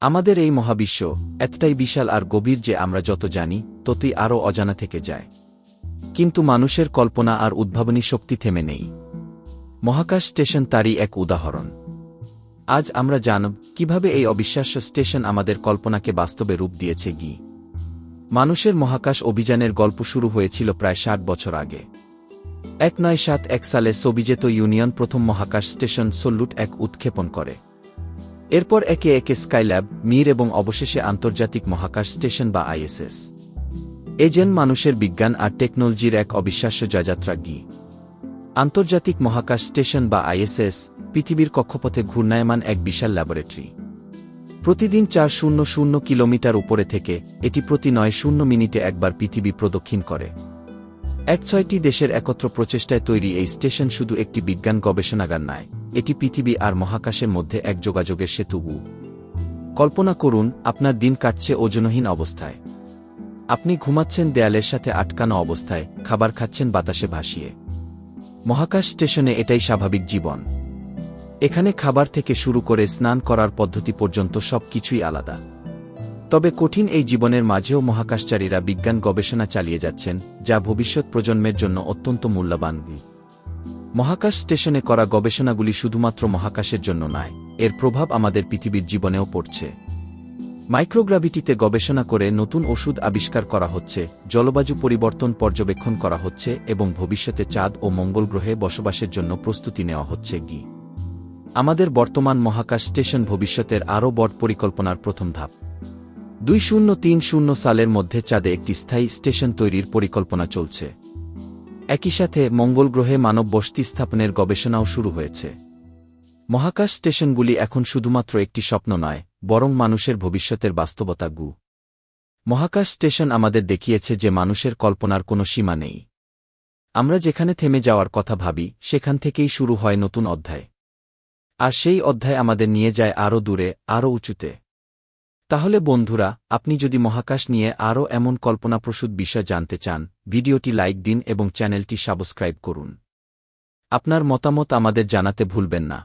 আমাদের এই মহাবিশ্ব এতটাই বিশাল আর গভীর যে আমরা যত জানি, ততই আরও অজানা থেকে যায়। কিন্তু মানুষের কল্পনা আর উদ্ভাবনী শক্তি থেমে নেই। মহাকাশ স্টেশন তারই এক উদাহরণ। আজ আমরা জানব কীভাবে এই অবিশ্বাস্য স্টেশন আমাদের কল্পনাকে বাস্তবে রূপ দিয়েছে গি। মানুষের মহাকাশ অভিযানের গল্প শুরু হয়েছিল প্রায় ষাট বছর আগে। এক নয় সাত এক সালে সোভিজেত ইউনিয়ন প্রথম মহাকাশ স্টেশন সল্লুট এক উৎক্ষেপণ করে। এরপর একে একে স্কাইল্যাব, মির এবং অবশেষে আন্তর্জাতিক মহাকাশ স্টেশন বা আইএসএস। এজেন মানুষের বিজ্ঞান আর টেকনোলজির এক অবিশ্বাস্য জয়যাত্রা গি আন্তর্জাতিক মহাকাশ স্টেশন বা আইএসএস, পৃথিবীর কক্ষপথে ঘূর্ণায়মান এক বিশাল ল্যাবরেটরি। প্রতিদিন চার শূন্য শূন্য কিলোমিটার উপরে থেকে এটি প্রতি নয় শূন্য মিনিটে একবার পৃথিবী প্রদক্ষিণ করে। এক ছয়টি দেশের একত্র প্রচেষ্টায় তৈরি এই স্টেশন শুধু একটি বিজ্ঞান গবেষণাগার নয় এটি পৃথিবী আর মহাকাশের মধ্যে এক যোগাযোগের সেতু। কল্পনা করুন, আপনার দিন কাটছে ওজনহীন অবস্থায়। আপনি ঘুমাচ্ছেন দেয়ালের সাথে আটকানো অবস্থায়, খাবার খাচ্ছেন বাতাসে ভাসিয়ে। মহাকাশ স্টেশনে এটাই স্বাভাবিক জীবন। এখানে খাবার থেকে শুরু করে স্নান করার পদ্ধতি পর্যন্ত সব কিছুই আলাদা। তবে কঠিন এই জীবনের মাঝেও মহাকাশচারীরা বিজ্ঞান গবেষণা চালিয়ে যাচ্ছেন, যা ভবিষ্যৎ প্রজন্মের জন্য অত্যন্ত মূল্যবান। মহাকাশ স্টেশনে করা গবেষণাগুলি শুধুমাত্র মহাকাশের জন্য নয়, এর প্রভাব আমাদের পৃথিবীর জীবনেও পড়ছে। মাইক্রোগ্রাভিটিতে গবেষণা করে নতুন ওষুধ আবিষ্কার করা হচ্ছে, জলবায়ু পরিবর্তন পর্যবেক্ষণ করা হচ্ছে এবং ভবিষ্যতে চাঁদ ও মঙ্গল গ্রহে বসবাসের জন্য প্রস্তুতি নেওয়া হচ্ছে গি। আমাদের বর্তমান মহাকাশ স্টেশন ভবিষ্যতের আরও বড় পরিকল্পনার প্রথম ধাপ। দুই শূন্য তিন শূন্য সালের মধ্যে চাঁদে একটি স্থায়ী স্টেশন তৈরির পরিকল্পনা চলছে। একই সাথে মঙ্গল গ্রহে মানব বসতি স্থাপনের গবেষণাও শুরু হয়েছে। মহাকাশ স্টেশনগুলি এখন শুধুমাত্র একটি স্বপ্ন নয়, বরং মানুষের ভবিষ্যতের বাস্তবতা গু। মহাকাশ স্টেশন আমাদের দেখিয়েছে যে মানুষের কল্পনার কোনো সীমা নেই। আমরা যেখানে থেমে যাওয়ার কথা ভাবি, সেখান থেকেই শুরু হয় নতুন অধ্যায়। আর সেই অধ্যায় আমাদের নিয়ে যায় আরও দূরে, আরও উঁচুতে। তাহলে বন্ধুরা, আপনি যদি মহাকাশ নিয়ে আরও এমন কল্পনাপ্রসূত বিষয় জানতে চান, ভিডিওটি লাইক দিন এবং চ্যানেলটি সাবস্ক্রাইব করুন। আপনার মতামত আমাদের জানাতে ভুলবেন না।